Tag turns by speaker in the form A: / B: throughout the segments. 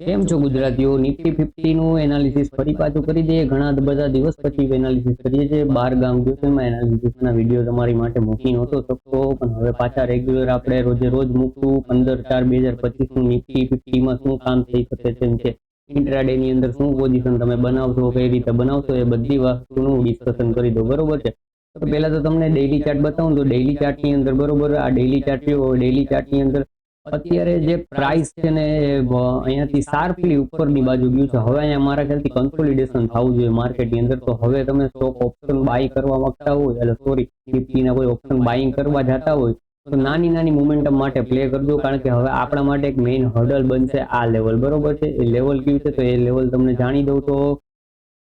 A: કેમ છો ગુજરાતીઓ? નિફ્ટી ફિફ્ટી નું એનાલિસિસ ફરી પાછું કરી દઈએ. ઘણા બધા દિવસ પછી એનાલિસિસ કરીએ છીએ. બાર ગામ ગયો એમાં એનાલિસિસ ના વીડિયો તમારી માટે મૂકી નહોતો શકતો. પણ હવે પાછા રેગ્યુલર આપણે રોજે રોજ મૂકવું પંદર ચાર બે હજાર પચીસનું નિફ્ટી ફિફ્ટી માં શું કામ થઈ શકે તેમ છે. ઇન્ટ્રાડે ની અંદર શું પોઝિશન તમે બનાવશો, કઈ રીતે બનાવશો, એ બધી વસ્તુનું ડિસ્કશન કરી દો. બરોબર છે? તો પહેલા તો તમને ડેઇલી ચાર્ટ બતાવું તો ડેઇલી ચાર્ટની અંદર બરોબર આ ડેઇલી ચાર્ટ ડેઇલી ચાર્ટની અંદર અત્યારે જે પ્રાઇસ છે ને અહીંયાથી શાર્પલી ઉપરની બાજુ ગયું છે. હવે અહીંયા મારા ખ્યાલથી કન્સોલિડેશન થવું જોઈએ માર્કેટની અંદર. તો હવે તમે સ્ટોક ઓપ્શન બાય કરવા માંગતા હોય, એટલે સોરી નિફ્ટીના કોઈ ઓપ્શન બાઇંગ કરવા જતા હોય, તો નાની નાની મોમેન્ટમ માટે પ્લે કરજો કારણ કે હવે આપણા માટે એક મેઇન હર્ડલ બનશે આ લેવલ બરોબર છે? એ લેવલ કયું છે? તો એ લેવલ તમને જાણી દઉં તો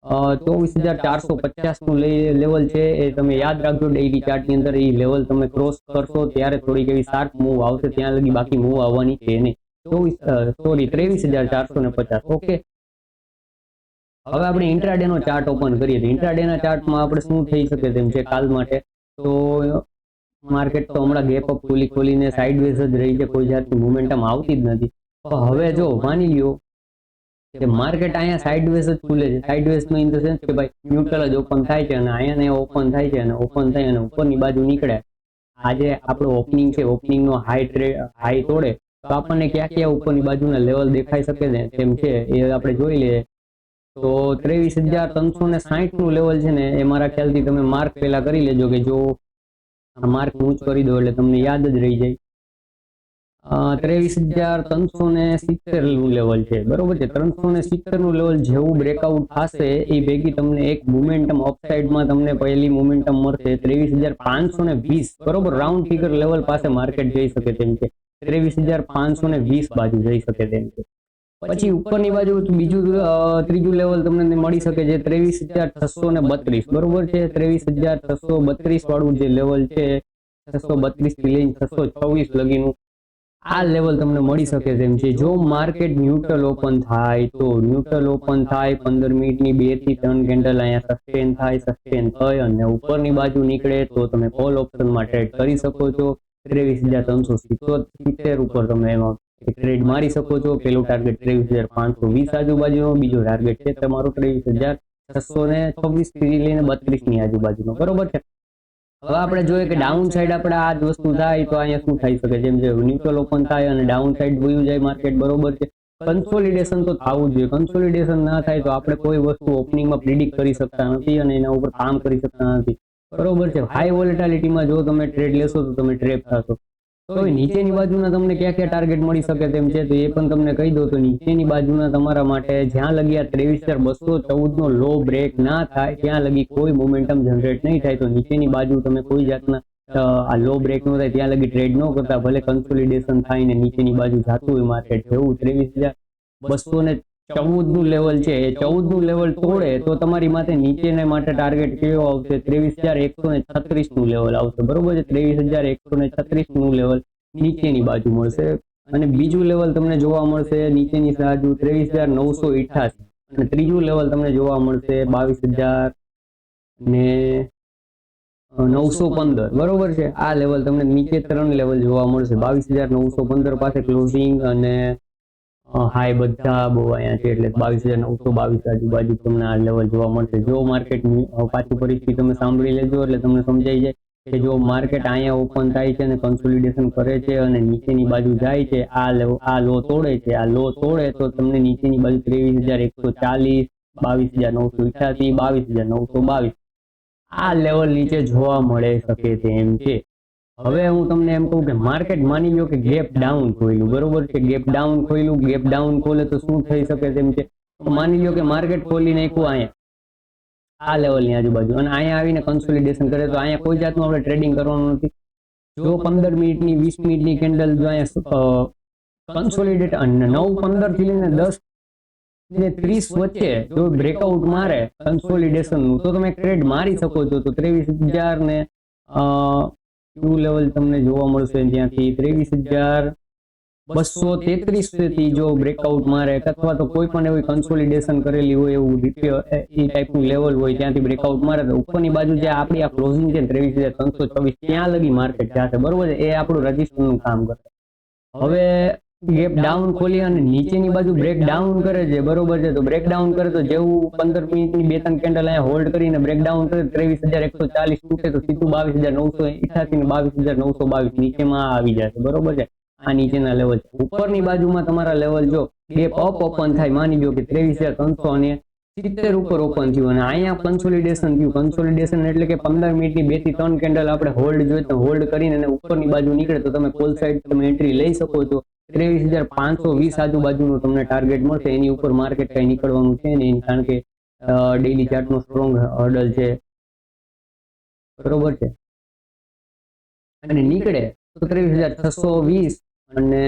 A: ચોવીસ હજાર ચારસો પચાસનું લેવલ છે એ તમે યાદ રાખજો ડેઇલી ચાર્ટની અંદર એ લેવલ તમે ક્રોસ કરશો ત્યારે થોડીક એવી શાર્પ મૂવ આવશે, ત્યાં લગી બાકી મૂવ આવવાની છે નહીં. ચોવીસ સોરી ત્રેવીસ હજાર ચારસો ને પચાસ. ઓકે હવે આપણે ઇન્ટ્રાડે નો ચાર્ટ ઓપન કરીએ તો ઇન્ટ્રાડે ના ચાર્ટમાં આપણે શું થઈ શકે તેમ છે કાલ માટે? તો માર્કેટ તો હમણાં ગેપ અપ ખોલી ખોલીને સાઇડવેઝ જ રહી છે, કોઈ જાતની મોમેન્ટમ આવતી જ નથી. હવે જો માની લ્યો કે માર્કેટ અહીંયા સાઇડવેઝ જ ખુલે છે. સાઇડવેઝ નો ઇન ધ સેન્સ કે ભાઈ ન્યુટ્રલ જ ઓપન થાય છે અને અહીંયા ને ઓપન થાય છે અને ઓપન થાય અને ઉપરની બાજુ નીકળે આજે આપણો ઓપનિંગ છે ઓપનિંગ નો હાઈ ટ્રેડ હાઈ તોડે. તો આપણને ક્યાં ક્યાં ઉપરની બાજુના લેવલ દેખાઈ શકે ને તેમ છે, એ આપણે જોઈ લઈએ. તો ત્રેવીસ હજાર ત્રણસો ને સાહીઠનું લેવલ છે ને, એ મારા ખ્યાલથી તમે માર્ક પેલા કરી લેજો કે જો માર્ક ઊંચ કરી દો એટલે તમને યાદ જ રહી જાય. ત્રેવીસ હજાર ત્રણસો ને સિત્તેરનું લેવલ છે. બરોબર છે? ત્રણસો ને સિત્તેરનું લેવલ જેવું બ્રેકઆઉટ થશે, એ ભેગી તમને એક મોમેન્ટમ અપસાઇડમાં તમને પહેલી મુમેન્ટમ મળશે. ત્રેવીસ હજાર પાંચસો ને વીસ, બરોબર? રાઉન્ડ ફિગર લેવલ પાસે માર્કેટ જઈ શકે તેમ છે. ત્રેવીસ હજાર પાંચસો ને વીસ બાજુ જઈ શકે તેમ છે. પછી ઉપરની બાજુ બીજું ત્રીજું લેવલ તમને મળી શકે છે. ત્રેવીસ હજાર છસો ને બત્રીસ, બરોબર છે? ત્રેવીસ હજાર છસો બત્રીસ વાળું જે લેવલ છે, છસો બત્રીસથી લઈને છસો છવ્વીસ લગીનું આ લેવલ તમને મળી શકે તેમ છે. જો માર્કેટ ન્યુટ્રલ ઓપન થાય તો ન્યુટ્રલ ઓપન થાય, પંદર મિનિટની બેથી ત્રણ કેન્ડલ અહીંયા સસ્ટેન થાય સસ્ટેન થાય અને ઉપરની બાજુ નીકળે તો તમે કોલ ઓપ્શનમાં ટ્રેડ કરી શકો છો. ત્રેવીસ હજાર ત્રણસો સિત્તેર ઉપર તમે એમાં ટ્રેડ મારી શકો છો. પેલું ટાર્ગેટ ત્રેવીસ હજાર પાંચસો વીસ આજુબાજુનો બીજો ટાર્ગેટ છે તમારો ત્રેવીસ હજાર છસો ને છવ્વીસથી લઈને બત્રીસની આજુબાજુનો. બરોબર છે? હવે આપણે જોઈએ કે ડાઉન સાઈડ આપણે આ જ વસ્તુ થાય તો અહીંયા શું થઈ શકે? જેમ જે ન્યુટ્રલ ઓપન થાય અને ડાઉન સાઈડ વયું જાય માર્કેટ બરોબર છે. કન્સોલિડેશન તો થવું જોઈએ. કન્સોલિડેશન ના થાય તો આપણે કોઈ વસ્તુ ઓપનિંગમાં પ્રિડિક્ટ કરી શકતા નથી અને એના ઉપર કામ કરી શકતા નથી. બરોબર છે? હાઈ વોલેટાલિટીમાં જો તમે ટ્રેડ લેશો તો તમે ટ્રેપ થશો. તો નીચેની બાજુના તમને ક્યાં ક્યાં ટાર્ગેટ મળી શકે તેમ છે તો એ પણ તમને કહી દો તો નીચેની બાજુના તમારા માટે જ્યાં લગી આ ત્રેવીસ હજાર બસો ચૌદ નો લો બ્રેક ના થાય ત્યાં લગી કોઈ મોમેન્ટમ જનરેટ નહીં થાય તો નીચેની બાજુ તમે કોઈ જાતના આ લો બ્રેક નો થાય ત્યાં લગી ટ્રેડ ન કરતા ભલે કન્સોલિડેશન થાય ને નીચેની બાજુ જાતું હોય માર્કેટ જેવું ત્રેવીસ હજાર બસો ને ચૌદનું લેવલ છે. એ ચૌદનું લેવલ તોડે તો તમારી માથે નીચેના માટે ટાર્ગેટ કેવો આવશે? ત્રેવીસ હજાર એકસો ને છત્રીસનું લેવલ આવશે. બરોબર છે? ત્રેવીસ હજાર એકસો ને છત્રીસનું લેવલ નીચેની બાજુ મળશે. અને બીજું લેવલ તમને જોવા મળશે નીચેની બાજુ ત્રેવીસ હજાર નવસો ઇઠાસી અને ત્રીજું લેવલ તમને જોવા મળશે બાવીસ હજાર ને નવસો પંદર. બરોબર છે? આ લેવલ તમને નીચે ત્રણ લેવલ જોવા મળશે. બાવીસ હજાર નવસો પંદર પાસે ક્લોઝિંગ અને હાઈ બધા, બહુ અહીંયા છે એટલે બાવીસ હજાર નવસો બાવીસ આજુબાજુ તમને આ લેવલ જોવા મળશે. જો માર્કેટ પાછી પરિસ્થિતિ તમે સાંભળી લેજો એટલે તમને સમજાઈ જાય કે જો માર્કેટ અહીંયા ઓપન થાય છે અને કન્સોલિડેશન કરે છે અને નીચેની બાજુ જાય છે, આ લેવ આ લો તોડે છે, આ લો તોડે તો તમને નીચેની બાજુ ત્રેવીસ હજાર એકસો ચાલીસ, બાવીસ હજાર નવસો ઇઠ્યાસી બાવીસ હજાર નવસો બાવીસ, આ લેવલ નીચે જોવા મળે શકે છે એમ છે. હવે હું તમને એમ કહું કે માર્કેટ માની લો કે ગેપ ડાઉન ખોલ્યું બરોબર છે? ગેપ ડાઉન ખોલ્યું ગેપ ડાઉન ખોલે તો શું થઈ શકે તેમ છે? માની લો કે માર્કેટ ખોલી નાખ્યું અહીંયા. આ લેવલની આજુબાજુ. અને અહીંયા આવીને કન્સોલિડેશન કરે તો અહીંયા કોઈ જાતનું આપણે ટ્રેડિંગ કરવાનું નથી. જો પંદર મિનિટની, વીસ મિનિટની કેન્ડલ જો અહીંયા કન્સોલિડેટ નવ પંદરથી લઈને દસ ને ત્રીસ વચ્ચે જો બ્રેકઆઉટ મારે કન્સોલિડેશનનું, તો તમે ટ્રેડ મારી શકો છો. તો ત્રેવીસ હજાર ને ટુ લેવલ તમને જોવા મળશે જ્યાંથી ત્રેવીસ હજાર બસો તેત્રીસથી જો બ્રેકઆઉટ મારે અથવા તો કોઈ પણ એવી કન્સોલિડેશન કરેલી હોય એવું રિપેર એ ટાઈપનું લેવલ હોય ત્યાંથી બ્રેકઆઉટ મારે તો ઉપરની બાજુ જે આપણી આ ક્લોઝિંગ છે ત્રેવીસ હજાર ત્રણસો ચોવીસ, ત્યાં લગી માર્કેટ જશે. બરોબર છે? એ આપણું રજિસ્ટરનું કામ કરે. હવે ગેપ ડાઉન ખોલી અને નીચેની બાજુ બ્રેક ડાઉન કરે છે. બરોબર છે? તો બ્રેક ડાઉન કરે તો જેવું પંદર મિનિટની બે ત્રણ કેન્ડલ અહીંયા હોલ્ડ કરીને બ્રેક ડાઉન કરે. ત્રેવીસ હજાર એકસો ચાલીસ તૂટે તો સીધું બાવીસ હજાર નવસો ઇઠાસી ને બાવીસ હજાર નવસો બાવીસ નીચેમાં આવી જશે. બરોબર છે? આ નીચેના લેવલ છે. ઉપરની બાજુમાં તમારા લેવલ જો ગેપ અપ ઓપન થાય, માની લો કે ત્રેવીસ હજાર ત્રણસો અને સિત્તેર ઉપર ઓપન થયું અને અહીંયા કન્સોલિડેશન થયું. કન્સોલિડેશન એટલે કે પંદર મિનિટની બેથી ત્રણ કેન્ડલ આપણે હોલ્ડ જોઈએ તો હોલ્ડ કરીને અને ઉપરની બાજુ નીકળે તો તમે કોલ સાઈડ તમે એન્ટ્રી લઈ શકો છો. ત્રેવીસ હજાર પાંચસો વીસ આજુબાજુનું તમને ટાર્ગેટ મળશે. એની ઉપર માર્કેટ કઈ નીકળવાનું છે નહીં, કારણ કે ડેલી ચાર્ટનો સ્ટ્રોંગ હર્ડલ છે. બરોબર છે? અને નીકળે તો ત્રેવીસ હજાર છસો વીસ અને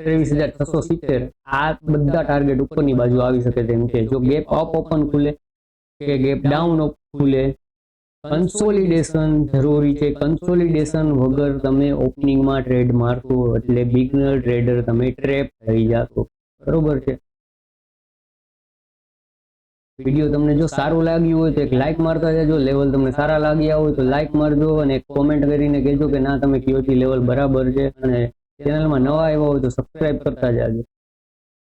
A: ત્રેવીસ હજાર છસો સિત્તેર. આ બધા ટાર્ગેટ ઉપરની બાજુ આવી શકે તેમ છે. જો ગેપ અપ ઓપન ખુલે, કે ગેપ ડાઉન ખુલે કન્સોલિડેશન જરૂરી છે. કન્સોલિડેશન વગર તમે ઓપનિંગમાં ટ્રેડ મારશો એટલે બિગનર ટ્રેડર તમે ટ્રેપ થઈ જશો. બરોબર છે? વીડિયો તમને જો સારું લાગ્યું હોય તો એક લાઇક મારતા જજો. લેવલ તમને સારા લાગ્યા હોય તો લાઇક મારજો અને કોમેન્ટ કરીને કહેજો કે ના, તમે કયો લેવલ બરાબર છે અને ચેનલમાં નવા આવ્યો હોય તો સબસ્ક્રાઇબ કરતા જાજો.